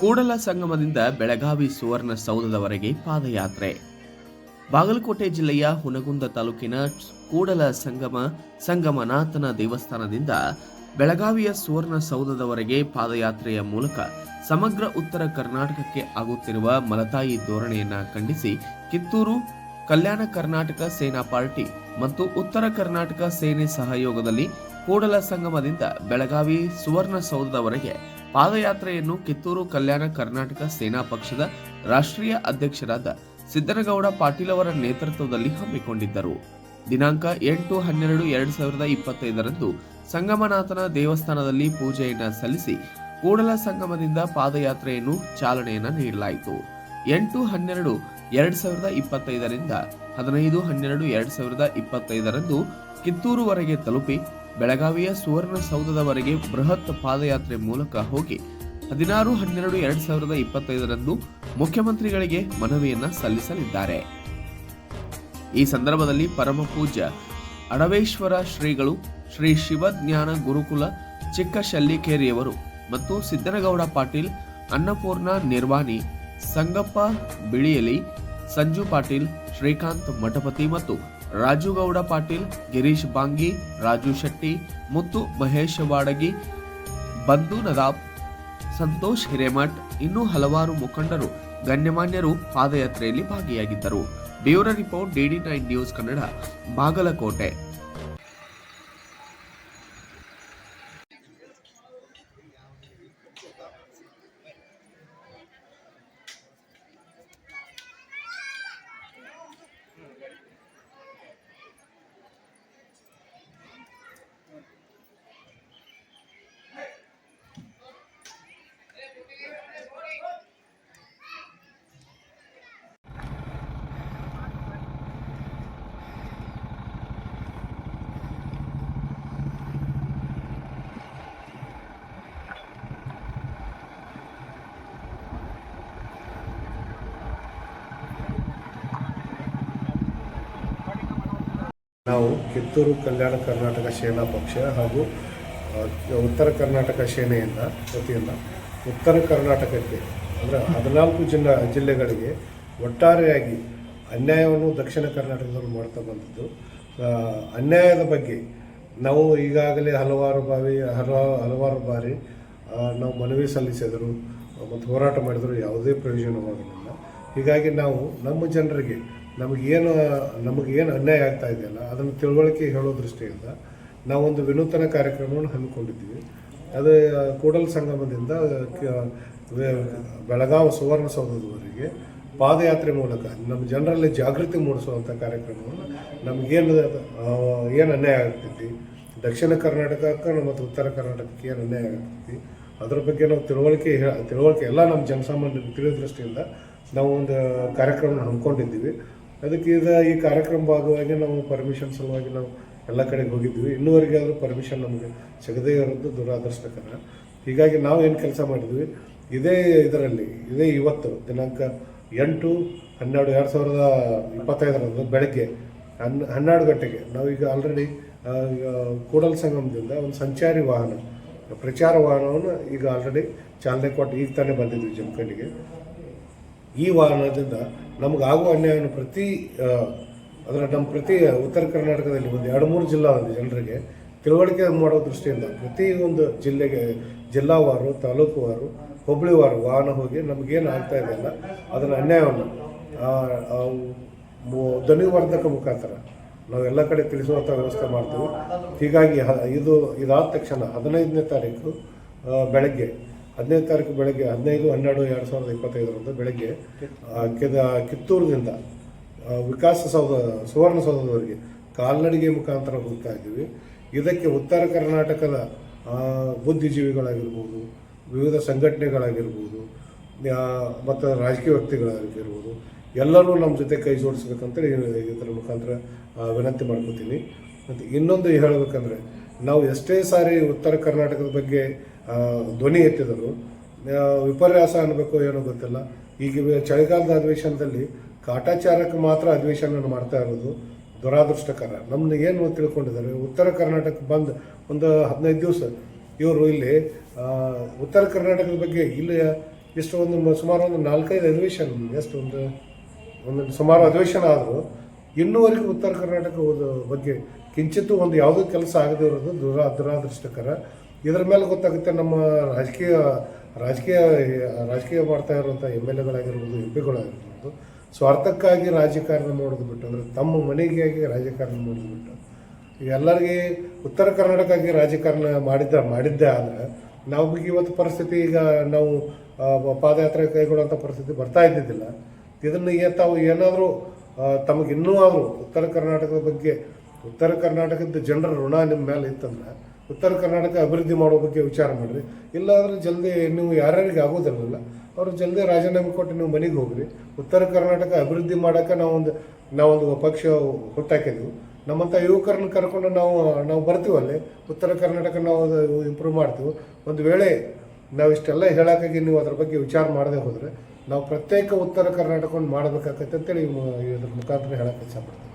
ಕೂಡಲ ಸಂಗಮದಿಂದ ಬೆಳಗಾವಿ ಸುವರ್ಣ ಸೌಧದವರೆಗೆ ಪಾದಯಾತ್ರೆ. ಬಾಗಲಕೋಟೆ ಜಿಲ್ಲೆಯ ಹುನಗುಂದ ತಾಲೂಕಿನ ಕೂಡಲ ಸಂಗಮ, ಸಂಗಮನಾಥನ ದೇವಸ್ಥಾನದಿಂದ ಬೆಳಗಾವಿಯ ಸುವರ್ಣ ಸೌಧದವರೆಗೆ ಪಾದಯಾತ್ರೆಯ ಮೂಲಕ ಸಮಗ್ರ ಉತ್ತರ ಕರ್ನಾಟಕಕ್ಕೆ ಆಗುತ್ತಿರುವ ಮಲತಾಯಿ ಧೋರಣೆಯನ್ನ ಖಂಡಿಸಿ ಕಿತ್ತೂರು, ಕಲ್ಯಾಣ ಕರ್ನಾಟಕ ಸೇನಾ ಪಾರ್ಟಿ ಮತ್ತು ಉತ್ತರ ಕರ್ನಾಟಕ ಸೇನೆ ಸಹಯೋಗದಲ್ಲಿ ಕೂಡಲ ಸಂಗಮದಿಂದ ಬೆಳಗಾವಿ ಸುವರ್ಣ ಸೌಧದವರೆಗೆ ಪಾದಯಾತ್ರೆಯನ್ನು ಕಿತ್ತೂರು ಕಲ್ಯಾಣ ಕರ್ನಾಟಕ ಸೇನಾ ಪಕ್ಷದ ರಾಷ್ಟ್ರೀಯ ಅಧ್ಯಕ್ಷರಾದ ಸಿದ್ದನಗೌಡ ಪಾಟೀಲ್ ಅವರ ನೇತೃತ್ವದಲ್ಲಿ ಹಮ್ಮಿಕೊಂಡಿದ್ದರು. ದಿನಾಂಕ ಎಂಟು ಹನ್ನೆರಡು ಎರಡು ಸಾವಿರದ ಇಪ್ಪತ್ತೈದರಂದು ಸಂಗಮನಾಥನ ದೇವಸ್ಥಾನದಲ್ಲಿ ಪೂಜೆಯನ್ನು ಸಲ್ಲಿಸಿ ಕೂಡಲ ಸಂಗಮದಿಂದ ಪಾದಯಾತ್ರೆಯನ್ನು ಚಾಲನೆಯನ್ನು ನೀಡಲಾಯಿತು. ಎಂಟು ಹನ್ನೆರಡು ಎರಡು ಸಾವಿರದ ಇಪ್ಪತ್ತೈದರಿಂದ ಹದಿನೈದು ಹನ್ನೆರಡು ಎರಡು ಸಾವಿರದ ಇಪ್ಪತ್ತೈದರಂದು ಕಿತ್ತೂರುವರೆಗೆ ತಲುಪಿ ಬೆಳಗಾವಿಯ ಸುವರ್ಣ ಸೌಧದವರೆಗೆ ಬೃಹತ್ ಪಾದಯಾತ್ರೆ ಮೂಲಕ ಹೋಗಿ ಹದಿನಾರು, ಹನ್ನೆರಡು, ಎರಡ್ ಸಾವಿರದ ಇಪ್ಪತ್ತೈದರಂದು ಮುಖ್ಯಮಂತ್ರಿಗಳಿಗೆ ಮನವಿಯನ್ನ ಸಲ್ಲಿಸಲಿದ್ದಾರೆ. ಈ ಸಂದರ್ಭದಲ್ಲಿ ಪರಮ ಪೂಜ್ಯ ಅಡವೇಶ್ವರ ಶ್ರೀಗಳು ಶ್ರೀ ಶಿವಜ್ಞಾನ ಗುರುಕುಲ ಚಿಕ್ಕ ಶಲ್ಲಿಕೇರಿಯವರು ಮತ್ತು ಸಿದ್ದನಗೌಡ ಪಾಟೀಲ್, ಅನ್ನಪೂರ್ಣ ನಿರ್ವಾಣಿ, ಸಂಗಪ್ಪ ಬಿಳಿಯಲಿ, ಸಂಜು ಪಾಟೀಲ್, ಶ್ರೀಕಾಂತ್ ಮಠಪತಿ ಮತ್ತು ರಾಜುಗೌಡ ಪಾಟೀಲ್, ಗಿರೀಶ್ ಬಾಂಗಿ, ರಾಜು ಶೆಟ್ಟಿ, ಮುತ್ತು ಮಹೇಶ್ ವಾಡಗಿ, ಬಂಧು ನದಾಬ್, ಸಂತೋಷ್ ಹಿರೇಮಠ್, ಇನ್ನೂ ಹಲವಾರು ಮುಖಂಡರು, ಗಣ್ಯಮಾನ್ಯರು ಪಾದಯಾತ್ರೆಯಲ್ಲಿ ಭಾಗಿಯಾಗಿದ್ದರು. Bureau report DD nine news Kannada, Bagalkot. ನಾವು ಕಿತ್ತೂರು ಕಲ್ಯಾಣ ಕರ್ನಾಟಕ ಸೇನಾ ಪಕ್ಷ ಹಾಗೂ ಉತ್ತರ ಕರ್ನಾಟಕ ಸೇನೆಯಿಂದ, ವತಿಯಿಂದ ಉತ್ತರ ಕರ್ನಾಟಕಕ್ಕೆ ಅಂದರೆ ಹದಿನಾಲ್ಕು ಜಿಲ್ಲಾ, ಜಿಲ್ಲೆಗಳಿಗೆ ಒಟ್ಟಾರೆಯಾಗಿ ಅನ್ಯಾಯವನ್ನು ದಕ್ಷಿಣ ಕರ್ನಾಟಕದವರು ಮಾಡ್ತಾ ಬಂದಿದ್ದು. ಅನ್ಯಾಯದ ಬಗ್ಗೆ ನಾವು ಈಗಾಗಲೇ ಹಲವಾರು ಬಾರಿ ಹಲವಾರು ಹಲವಾರು ಬಾರಿ ನಾವು ಮನವಿ ಸಲ್ಲಿಸಿದರು, ಮತ್ತು ಹೋರಾಟ ಮಾಡಿದರೂ ಯಾವುದೇ ಪ್ರಯೋಜನವಾಗಲಿಲ್ಲ ಹೀಗಾಗಿ ನಾವು ನಮ್ಮ ಜನರಿಗೆ ನಮಗೇನು ನಮಗೇನು ಅನ್ಯಾಯ ಆಗ್ತಾ ಇದೆಯಲ್ಲ, ಅದನ್ನು ತಿಳುವಳಿಕೆ ಹೇಳೋ ದೃಷ್ಟಿಯಿಂದ ನಾವೊಂದು ವಿನೂತನ ಕಾರ್ಯಕ್ರಮವನ್ನು ಹಮ್ಮಿಕೊಂಡಿದ್ದೀವಿ. ಅದು ಕೂಡಲ ಸಂಗಮದಿಂದ ಬೆಳಗಾವಿ ಸುವರ್ಣಸೌಧದವರೆಗೆ ಪಾದಯಾತ್ರೆ ಮೂಲಕ, ನಮ್ಮ ಜನರಲ್ಲಿ ಜಾಗೃತಿ ಮೂಡಿಸುವಂಥ ಕಾರ್ಯಕ್ರಮವನ್ನು ನಮಗೇನು ಏನು ಅನ್ಯಾಯ ಆಗ್ತೈತಿ? ದಕ್ಷಿಣ ಕರ್ನಾಟಕಕ್ಕೆ ಮತ್ತು ಉತ್ತರ ಕರ್ನಾಟಕಕ್ಕೆ ಏನು ಅನ್ಯಾಯ ಆಗ್ತೈತಿ? ಅದ್ರ ಬಗ್ಗೆ ನಾವು ತಿಳುವಳಿಕೆ ತಿಳುವಳಿಕೆ ಎಲ್ಲ ನಮ್ಮ ಜನಸಾಮಾನ್ಯರಿಗೆ ತಿಳಿಯೋ ದೃಷ್ಟಿಯಿಂದ ನಾವು ಒಂದು ಕಾರ್ಯಕ್ರಮ ಹಮ್ಮಿಕೊಂಡಿದ್ದೀವಿ. ಅದಕ್ಕೆ ಇದು ಈ ಕಾರ್ಯಕ್ರಮ ಭಾಗವಾಗಿ ನಾವು ಪರ್ಮಿಷನ್ ಸಲುವಾಗಿ ನಾವು ಎಲ್ಲ ಕಡೆಗೆ ಹೋಗಿದ್ವಿ ಇನ್ನೂವರೆಗೆ ಆದರೂ ಪರ್ಮಿಷನ್ ನಮಗೆ ಸಿಗದೇ ಇರೋದು ದುರಾದೃಷ್ಟಕರ. ಹೀಗಾಗಿ ನಾವು ಏನು ಕೆಲಸ ಮಾಡಿದ್ವಿ? ಇದೇ ಇದರಲ್ಲಿ, ಇದೇ ಇವತ್ತು ದಿನಾಂಕ ಎಂಟು, ಹನ್ನೆರಡು, ಎರಡು ಸಾವಿರದ ಇಪ್ಪತ್ತೈದರಂದು ಬೆಳಗ್ಗೆ ಹನ್, ಹನ್ನೆರಡು ಗಂಟೆಗೆ ನಾವೀಗ ಆಲ್ರೆಡಿ ಕೂಡಲ ಸಂಗಮದಿಂದ ಒಂದು ಸಂಚಾರಿ ವಾಹನ, ಪ್ರಚಾರ ವಾಹನವನ್ನು ಈಗ ಆಲ್ರೆಡಿ ಚಾಲನೆ ಕೊಟ್ಟು ಈಗ ತಾನೇ ಬಂದಿದ್ವಿ ಜಮಖಂಡಿಗೆ ಈ ವಾಹನದಿಂದ ನಮಗಾಗುವ ಅನ್ಯಾಯವನ್ನು ಪ್ರತಿ ಅದರ ನಮ್ಮ ಪ್ರತಿ ಉತ್ತರ ಕರ್ನಾಟಕದಲ್ಲಿ ಒಂದು ಎರಡು ಮೂರು ಜಿಲ್ಲಾ ಒಂದು ಜನರಿಗೆ ತಿಳುವಳಿಕೆ ಮಾಡೋ ದೃಷ್ಟಿಯಿಂದ ಪ್ರತಿ ಒಂದು ಜಿಲ್ಲೆಗೆ ಜಿಲ್ಲಾವಾರು ತಾಲೂಕುವಾರು ಹೋಬಳಿವಾರು ವಾಹನ ಹೋಗಿ ನಮಗೇನು ಆಗ್ತಾ ಇದೆಯಲ್ಲ ಅದರ ಅನ್ಯಾಯವನ್ನು ಧ್ವನಿವರ್ಧಕ ಮುಖಾಂತರ ನಾವು ಎಲ್ಲ ಕಡೆ ತಿಳಿಸುವಂಥ ವ್ಯವಸ್ಥೆ ಮಾಡ್ತೀವಿ. ಹೀಗಾಗಿ ಇದು ಇದಾದ ತಕ್ಷಣ ಹದಿನೈದನೇ ತಾರೀಕು ಬೆಳಗ್ಗೆ ಹದಿನೈದು ತಾರೀಕು ಬೆಳಗ್ಗೆ, ಹದಿನೈದು, ಹನ್ನೆರಡು, ಎರಡು ಸಾವಿರದ ಇಪ್ಪತ್ತೈದರಂದು ಬೆಳಗ್ಗೆ ಕೆದ, ಕಿತ್ತೂರಿನಿಂದ ಸೌಧ ವಿಕಾಸಸೌಧ ಸುವರ್ಣಸೌಧದವರೆಗೆ ಕಾಲ್ನಡಿಗೆ ಮುಖಾಂತರ ಹೋಗ್ತಾ ಇದ್ದೀವಿ. ಇದಕ್ಕೆ ಉತ್ತರ ಕರ್ನಾಟಕದ ಬುದ್ಧಿಜೀವಿಗಳಾಗಿರ್ಬೋದು, ವಿವಿಧ ಸಂಘಟನೆಗಳಾಗಿರ್ಬೋದು ಮತ್ತು ರಾಜಕೀಯ ವ್ಯಕ್ತಿಗಳಾಗಿರ್ಬೋದು ಎಲ್ಲರೂ ನಮ್ಮ ಜೊತೆ ಕೈ ಜೋಡಿಸ್ಬೇಕಂತೇಳಿ ಇದರ ಮುಖಾಂತರ ವಿನಂತಿ ಮಾಡ್ಕೋತೀನಿ. ಮತ್ತು ಇನ್ನೊಂದು ಹೇಳಬೇಕಂದ್ರೆ, ನಾವು ಎಷ್ಟೇ ಸಾರಿ ಉತ್ತರ ಕರ್ನಾಟಕದ ಬಗ್ಗೆ ಧ್ವನಿ ಎತ್ತಿದರು ವಿಪರ್ಯಾಸ ಅನ್ನಬೇಕು ಏನೋ ಗೊತ್ತಿಲ್ಲ. ಈಗ ಚಳಿಗಾಲದ ಅಧಿವೇಶನದಲ್ಲಿ ಕಾಟಾಚಾರಕ್ಕೆ ಮಾತ್ರ ಅಧಿವೇಶನ ಮಾಡ್ತಾ ಇರೋದು ದುರಾದೃಷ್ಟಕರ. ನಮ್ಮನ್ನ ಏನು ತಿಳ್ಕೊಂಡಿದ್ದಾರೆ, ಉತ್ತರ ಕರ್ನಾಟಕ ಬಂದು ಒಂದು ಹದಿನೈದು ದಿವಸ ಇವರು ಇಲ್ಲಿ ಉತ್ತರ ಕರ್ನಾಟಕದ ಬಗ್ಗೆ ಇಲ್ಲಿ ಎಷ್ಟು ಒಂದು, ಸುಮಾರು ಒಂದು ನಾಲ್ಕೈದು ಅಧಿವೇಶನ ಎಷ್ಟು ಒಂದು ಒಂದು ಸುಮಾರು ಅಧಿವೇಶನ ಆದರೂ ಇನ್ನೂವರೆಗೂ ಉತ್ತರ ಕರ್ನಾಟಕ ಬಗ್ಗೆ ಕಿಂಚಿತ್ತು ಒಂದು ಯಾವುದೇ ಕೆಲಸ ಆಗದೇ ಇರೋದು ದುರ, ದುರಾದೃಷ್ಟಕರ. ಇದರ ಮೇಲೆ ಗೊತ್ತಾಗುತ್ತೆ ನಮ್ಮ ರಾಜಕೀಯ ರಾಜಕೀಯ ರಾಜಕೀಯ ಮಾಡ್ತಾ ಇರುವಂಥ ಎಂ ಎಲ್ ಎಗಳಾಗಿರ್ಬೋದು, ಎಂ ಪಿಗಳಾಗಿರ್ಬೋದು, ಸ್ವಾರ್ಥಕ್ಕಾಗಿ ರಾಜಕಾರಣ ಮಾಡೋದು ಬಿಟ್ಟು, ಅಂದರೆ ತಮ್ಮ ಮನೆಗಾಗಿ ರಾಜಕಾರಣ ಮಾಡೋದು ಬಿಟ್ಟು, ಎಲ್ಲರಿಗೆ ಉತ್ತರ ಕರ್ನಾಟಕಕ್ಕೆ ರಾಜಕಾರಣ ಮಾಡಿದ್ದ, ಮಾಡಿದ್ದೆ ಆದರೆ ನಾವು ಇವತ್ತು ಪರಿಸ್ಥಿತಿ ಈಗ ನಾವು ಪಾದಯಾತ್ರೆ ಕೈಗೊಳ್ಳುವಂಥ ಪರಿಸ್ಥಿತಿ ಬರ್ತಾ ಇದ್ದಿದ್ದಿಲ್ಲ. ಇದನ್ನು ತಾವು ಏನಾದರೂ ತಮಗೆ ಇನ್ನೂ ಆದರೂ ಉತ್ತರ ಕರ್ನಾಟಕದ ಬಗ್ಗೆ, ಉತ್ತರ ಕರ್ನಾಟಕದ ಜನರ ಋಣ ನಿಮ್ಮ ಮೇಲೆ ಇತ್ತಂದ್ರೆ ಉತ್ತರ ಕರ್ನಾಟಕ ಅಭಿವೃದ್ಧಿ ಮಾಡೋ ಬಗ್ಗೆ ವಿಚಾರ ಮಾಡಿರಿ. ಇಲ್ಲಾಂದ್ರೆ ಜಲ್ದಿ ನೀವು ಯಾರ್ಯಾರಿಗೆ ಆಗೋದಿರಲಿಲ್ಲ, ಅವರು ಜಲ್ದಿ ರಾಜೀನಾಮೆ ಕೊಟ್ಟು ನೀವು ಮನೆಗೆ ಹೋಗ್ರಿ. ಉತ್ತರ ಕರ್ನಾಟಕ ಅಭಿವೃದ್ಧಿ ಮಾಡೋಕ್ಕೆ ನಾವೊಂದು ನಾವೊಂದು ಪಕ್ಷ ಹುಟ್ಟಾಕಿದ್ವು ನಮ್ಮಂಥ ಯುವಕರನ್ನ ಕರ್ಕೊಂಡು ನಾವು ನಾವು ಬರ್ತೀವಲ್ಲಿ ಉತ್ತರ ಕರ್ನಾಟಕ ನಾವು ಇಂಪ್ರೂವ್ ಮಾಡ್ತೀವಿ. ಒಂದು ವೇಳೆ ನಾವು ಇಷ್ಟೆಲ್ಲ ಹೇಳೋಕ್ಕಾಗಿ ನೀವು ಅದ್ರ ಬಗ್ಗೆ ವಿಚಾರ ಮಾಡದೆ ಹೋದರೆ ನಾವು ಪ್ರತ್ಯೇಕ ಉತ್ತರ ಕರ್ನಾಟಕವನ್ನು ಮಾಡಬೇಕಾಗತ್ತೆ ಅಂತೇಳಿ ಇದ್ರ ಮುಖಾಂತರ ಹೇಳಕ್ಕೆ ಇಷ್ಟಪಡ್ತೀನಿ